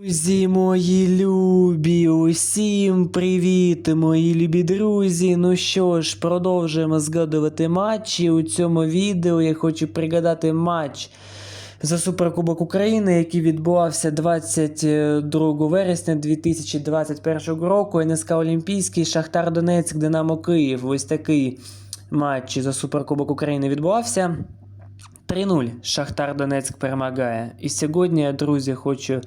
Друзі, мої любі, усім привіт, мої любі друзі. Ну що ж, продовжуємо згадувати матчі. У цьому відео я хочу пригадати матч за Суперкубок України, який відбувався 22 вересня 2021 року. НСК Олімпійський, Шахтар Донецьк, Динамо Київ. Ось такий матч за Суперкубок України відбувався. 3-0 Шахтар Донецьк перемагає. І сьогодні, друзі, хочу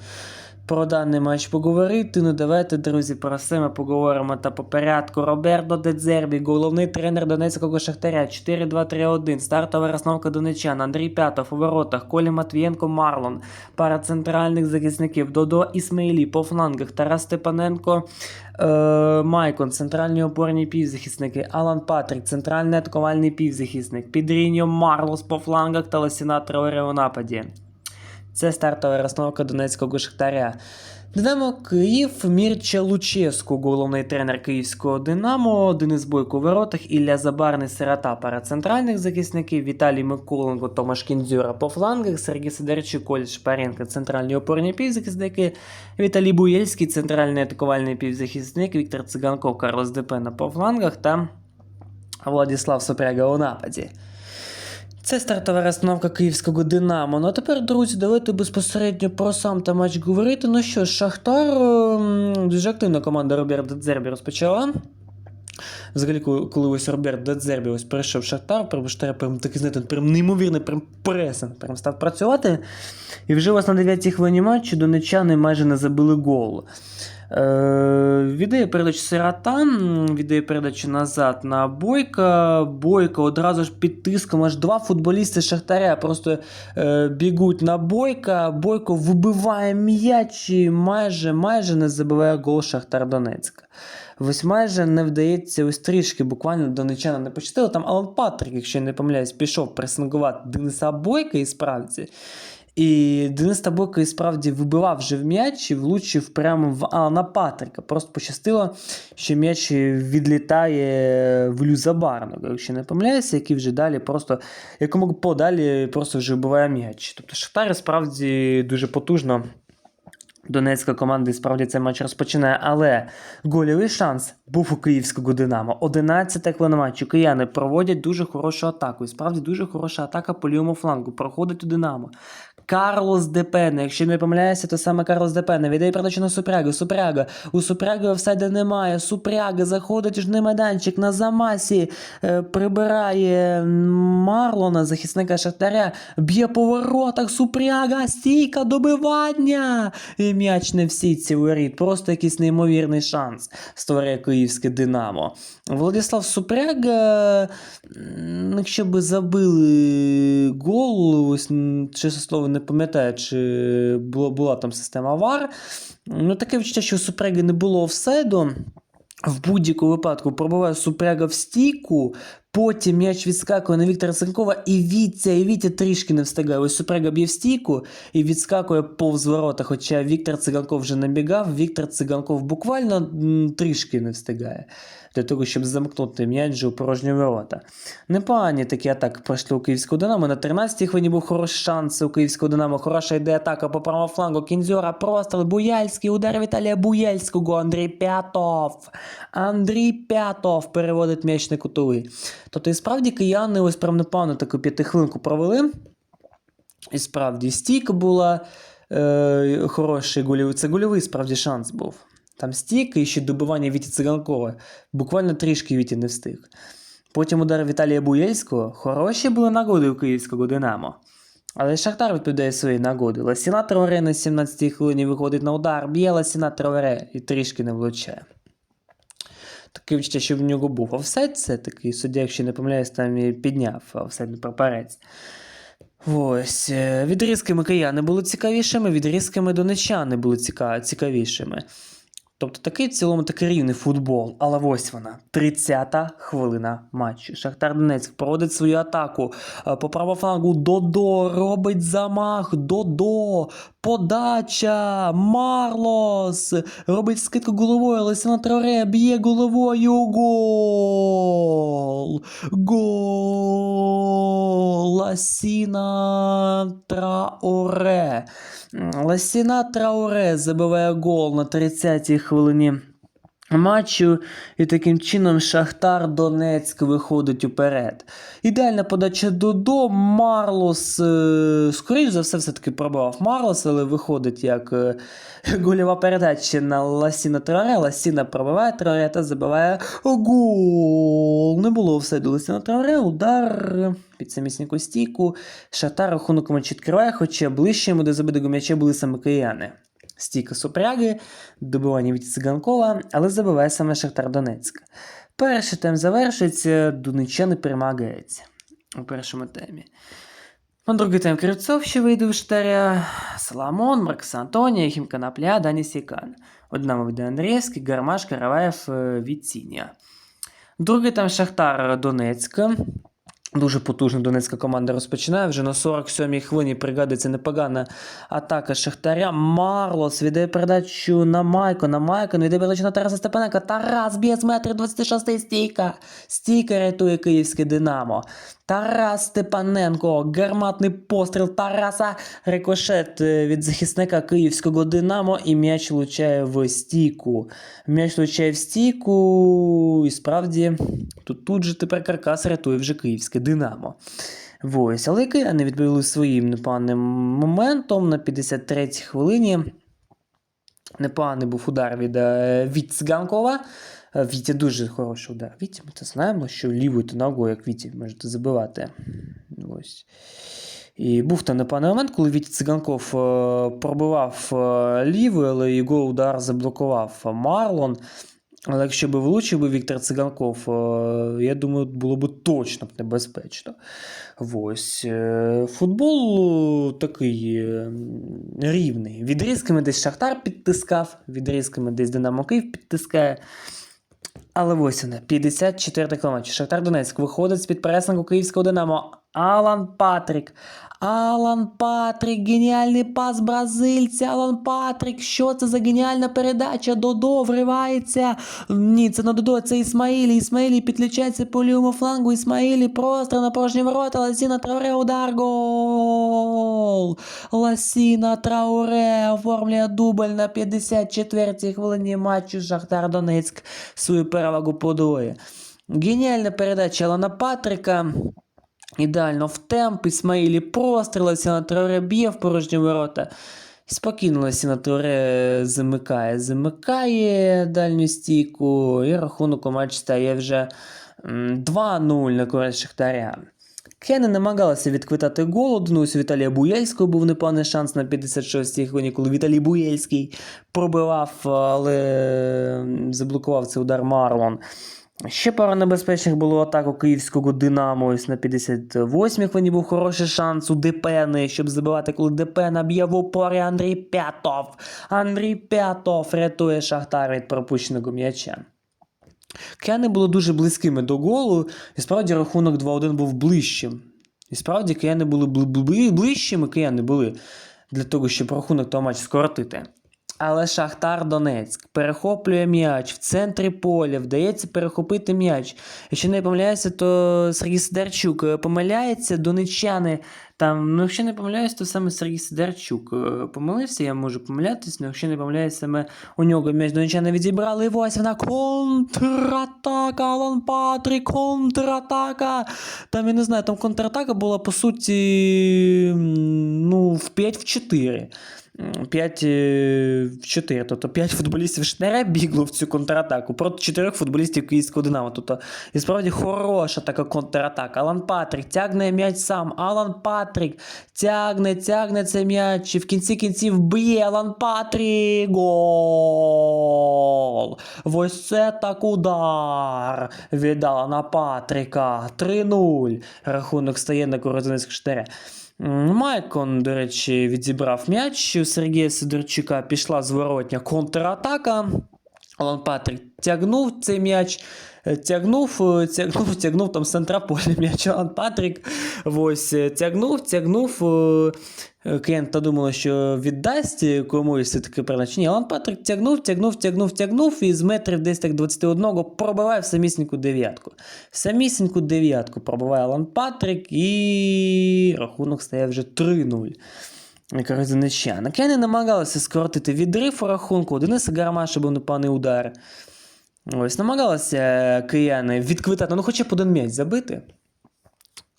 про даний матч поговорити. Ну давайте, друзі, про все ми поговоримо. Та по порядку. Роберто Дедзербі, головний тренер Донецького Шахтаря, 4-2-3-1, стартова розновка донечан, Андрій П'ятов у воротах, Колі Матвієнко, Марлон, пара центральних захисників, Додо Ісмаїлі по флангах, Тарас Степаненко, е, Майкон, центральні опорні півзахисники, Алан Патрік, центральний атакувальний півзахисник, Підріньо Марлос по флангах. Та Лосіна Траоре у нападі. Це стартова розстановка Донецького Шахтаря. Динамо Київ, Мірча Луческу, головний тренер київського Динамо, Денис Бойко у воротах, Ілля Забарний, Сирота пара центральних захисників, Віталій Миколенко, Томаш Кіндзюра по флангах, Сергій Сидорчук, Коль Шпаренко, центральні опорні півзахисники, Віталій Буєльський, центральний атакувальний півзахисник, Віктор Циганков, Карлос Депена по флангах та Владислав Сопряга у нападі. Це стартова розстановка київського Динамо. Ну а тепер, друзі, давайте безпосередньо про сам та матч говорити. Ну що Шахтар ем, дуже активна команда Роберта Дзербі розпочала. Взагалі, коли ось Роберт Дедзербі ось перейшов Шахтар, прям прям такий, знаєте, прям неймовірний прям пресинг прям став працювати. І вже ось на 9-й хвилині матчу донечани майже не забили гол. Е, віддає передачу Сирота, віддає передачу назад на Бойка. Бойка одразу ж під тиском аж два футболісти Шахтаря просто е, бігуть на Бойка. Бойко вибиває м'яч і майже, майже не забиває гол Шахтар Донецька. Ось майже не вдається ось трішки буквально донечана не почастило. Там Алан Патрік, якщо я не помиляюсь, пішов пресингувати Дениса Бойка і справді. І Денис Табойко і справді вибивав вже в м'яч і влучив прямо в Алана Патрика. Просто пощастило, що м'яч відлітає в Люзабарного, якщо не помиляюся, який вже далі просто якому подалі просто вже вбиває м'яч. Тобто Шахтар справді дуже потужно. Донецька команда і справді цей матч розпочинає, але гольовий шанс був у київського Динамо. 11 хвилина матчу. Кияни проводять дуже хорошу атаку. І справді дуже хороша атака по лівому флангу. Проходить у Динамо. Карлос Депене, якщо не помиляюся, то саме Карлос Депене віддає передачу на Супрягу. Супряга. У Супряги офсайда немає. Супряга заходить у жний майданчик на замасі, е, прибирає Марлона, захисника Шахтаря, б'є по воротах. Супряга, стійка, добивання. І м'яч не в сітці воріт. Просто якийсь неймовірний шанс створює київське Динамо. Владислав Супряга, якщо би забили гол, ось чесно слово, не пам'ятаю, чи було, була там система VAR. Ну, таке відчуття, що у Супряги не було офсайду. В будь-якому випадку пробиває Супряга в стійку, потім м'яч відскакує на Віктора Цинкова, і Вітя, і Вітя трішки не встигає. Ось Супряга б'є в стійку і відскакує повз ворота. Хоча Віктор Циганков вже набігав, Віктор Циганков буквально трішки не встигає для того, щоб замкнути м'яч у порожні ворота. Непогані такі атаки пройшли у Київського Динамо. На 13-й хвилині був хороший шанс у Київського Динамо. Хороша йде атака по правому флангу. Кінзьора, простріл, Буяльський, удар Віталія Буяльського, Андрій П'ятов. Андрій П'ятов переводить м'яч на кутовий. Тобто, і справді кияни ось прям непогано таку п'ятихвилинку провели. І справді стійка була е, хороший гольовий. Це гольовий справді шанс був. Там стійка і ще добивання Віті Циганкова. Буквально трішки Віті не встиг. Потім удар Віталія Буєльського. Хороші були нагоди у київського Динамо. Але Шахтар відповідає свої нагоди. Ласіна Траоре на 17-й хвилині виходить на удар, б'є Ласіна Траоре і трішки не влучає. Таке відчуття, що в нього був офсайд, це такий суддя, якщо не помиляюсь, там і підняв офсайдний прапорець. Ось. е, Відрізками кияни були цікавішими, відрізками донечани були ціка- цікавішими. Тобто такий в цілому такий рівний футбол. Але ось вона, 30-та хвилина матчу. Шахтар Донецьк проводить свою атаку. Е, По правому флангу Додо робить замах. Додо Подача. Марлос. Робить скидку головою. Лесіна Троре б'є головою. Гол. Гол. Ласіна Траоре. Ласіна Траоре забиває гол на 30-й хвилині матчу, і таким чином Шахтар Донецьк виходить уперед. Ідеальна подача Додо. Марлос, е, скоріш за все, все-таки пробивав Марлос, але виходить як е, гольова передача на Ласіна Траоре. Ласіна пробиває Траоре та забиває гол. Не було все до Ласіна Траоре. Удар під самісіньку стійку. Шахтар рахунок матчу відкриває, хоча ближче йому до забитого м'яча були саме кияни. Стійка Супряги, добивання від Циганкова, але забиває саме Шахтар Донецьк. Перший тайм завершується, донечани перемагається у першому таймі. На другий тайм Кривцов ще вийде у Штаря, Соломон, Маркс Антонія, Хімканапля, Дані Сікан. Одному від Андрієвський, Гармаш, Караваєв, е, Віцінія. Другий тайм Шахтар Донецьк. Дуже потужна донецька команда розпочинає. Вже на 47-й хвилині пригадується непогана атака Шахтаря. Марлос віддає передачу на Майко. На Майко віддає передачу на Тараса Степаненка. Тарас б'є з метрів 26 стійка. Стійка рятує київське Динамо. Тарас Степаненко. Гарматний постріл Тараса. Рикошет е, від захисника київського Динамо. І м'яч влучає в стійку. М'яч влучає в стійку. І справді тут, тут же тепер каркас рятує вже київське Динамо. Ось, але кияни відповіли своїм непоганим моментом на 53-й хвилині. Непоганий був удар від, е, від. Е, Вітя дуже хороший удар. Вітя, ми це знаємо, що лівою та ногою, як Вітя, можете забивати. Ось. І був там непоганий момент, коли Вітя Циганков е, пробивав е, лівою, але його удар заблокував Марлон. Але якщо б влучив би Віктор Циганков, е, я думаю, було б точно небезпечно. Ось. е, Футбол е, такий рівний. Відрізками десь Шахтар підтискав, відрізками десь Динамо Київ підтискає. Але ось вона, 54 км. Шахтар Донецьк виходить з-під пресингу київського Динамо. Алан Патрік. Алан Патрік, геніальний пас бразильця. Алан Патрік. Що це за геніальна передача? Додо вривається. Ні, це не Додо, це Ісмаїлі. Ісмаїлі підключається по лівому флангу. Ісмаїлі просто на порожні ворота. Ласіна Трауре удар. Гол. Ласіна Трауре оформлює дубль на 54-й хвилині матчу Шахтар Донецьк. Свою перевагу подвоє. Геніальна передача Алана Патрика. Ідеально в темп, Ісмаїлі простріл, Ласіна Троре б'є в порожні ворота. Спокійно Ласіна Троре замикає, замикає дальню стійку, і рахунок у матч стає вже 2-0 на користь Шахтаря. Кени намагалися відквитати гол. Один у Віталія Буєльського був непоганий шанс на 56-й хвилині, коли Віталій Буєльський пробивав, але заблокував цей удар Марлон. Ще пара небезпечних було атак у київського Динамо. Ось на 58-й хвилині був хороший шанс у Депени, щоб забивати, коли Депена б'є в упорі Андрій П'ятов. Андрій П'ятов рятує Шахтар від пропущеного м'яча. Кияни були дуже близькими до голу, і справді рахунок 2-1 був ближчим. І справді кияни були бли- бли- ближчими, кияни були для того, щоб рахунок того матчу скоротити. Але Шахтар Донецьк перехоплює м'яч в центрі поля, вдається перехопити м'яч. Якщо не помиляюся, то Сергій Сидорчук е, помиляється, донечани там, ну якщо не помиляюсь, то саме Сергій Сидорчук е, помилився, я можу помилятись, але якщо не помиляюсь, саме у нього м'яч донечани відібрали. І ось вона контратака, Алан Патрік, контратака. Там, я не знаю, там контратака була по суті ну, в 5 в 4. 5 в 4. Тобто 5 футболістів Шнера бігло в цю контратаку проти 4 футболістів Київського Динамо. Тобто, і справді хороша така контратака. Алан Патрік тягне м'яч сам. Алан Патрік тягне, тягне цей м'яч. І в кінці кінців б'є Алан Патрік. Гол! Ось це так удар від Алана Патріка. 3-0. Рахунок стає на користь Штаря. Майкон, до речі, відібрав м'яч. У Сергія Сидорчука пішла зворотня контратака. Алан Патрік тягнув цей м'яч, е, тягнув, е, тягнув, тягнув там з центра м'яч Алан Патрік. Ось, е, тягнув, тягнув. Клієнта думала, що віддасть комусь таке призначення. Алан Патрік тягнув, тягнув, тягнув, тягнув і з метрів десь так 21 пробиває в самісіньку дев'ятку. В самісіньку дев'ятку пробиває Алан Патрік і рахунок стає вже 3-0. Якраз занечана. Кияни намагалися скоротити відрив у рахунку. Дениса Гармаша був непоганий удар. Ось, намагалися кияни відквитати, ну хоча б один м'яч забити.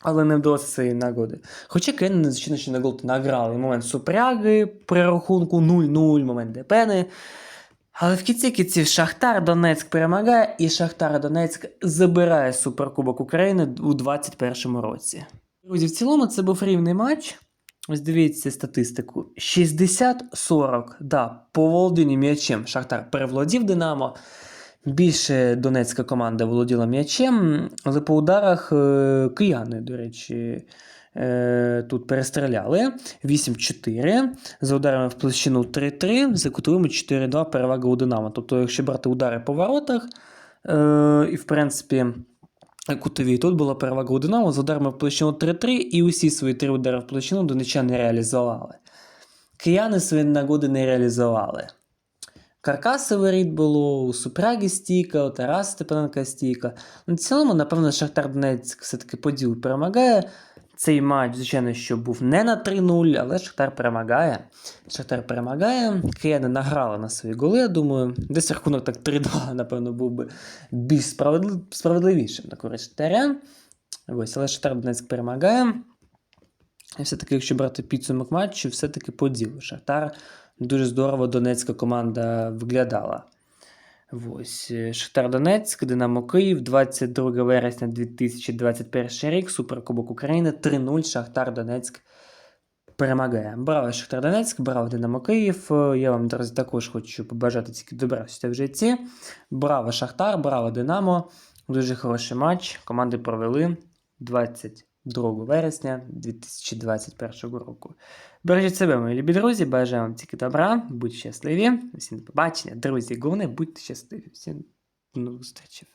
Але не вдалося цієї нагоди. Хоча кияни, незвичайно, що на гол награли момент супряги при рахунку 0-0, момент Депени. Але в кінці кінців Шахтар Донецьк перемагає, і Шахтар Донецьк забирає Суперкубок України у 2021 році. Друзі, в цілому це був рівний матч. Ось дивіться статистику. 60-40. Да, по володінню м'ячем Шахтар переволодів Динамо. Більше донецька команда володіла м'ячем, але по ударах е, кияни, до речі, е, тут перестріляли. 8-4. За ударами в площину 3-3, за кутовими 4-2 перевага у Динамо. Тобто, якщо брати удари по воротах, е, і в принципі. Кутові тут була перевага у Динамо з ударами в площину 3-3, і усі свої три удари в площину донечани не реалізували. Кияни свої нагоди не реалізували. Каркаси воріт було, у Супрагі стійка, у Тараса Степаненка стійка. Ну, в цілому, напевно, Шахтар Донецьк все-таки поділ перемагає. Цей матч, звичайно, що був не на 3-0, але Шахтар перемагає. Шахтар перемагає. Кияни награли на свої голи, я думаю. Десь рахунок так 3-2, напевно, був би більш справедлив... справедливішим на користь Шахтаря. Ось, але Шахтар Донецьк перемагає. І все-таки, якщо брати підсумок матчу, все-таки по ділу. Шахтар дуже здорово донецька команда виглядала. Ось е, Шахтар Донецьк, Динамо Київ, 22 вересня 2021 рік, Суперкубок України, 3-0 Шахтар Донецьк перемагає. Браво, Шахтар Донецьк, браво Динамо Київ. Е, Я вам, друзі, також хочу побажати тільки добра в житті. Браво Шахтар, браво Динамо. Дуже хороший матч. Команди провели 22 вересня 2021 року. Бережіть себе, мої любі друзі, бажаю вам тільки добра, будьте щасливі. Всім до побачення, друзі, головне, будьте щасливі. Всім до нових зустрічей.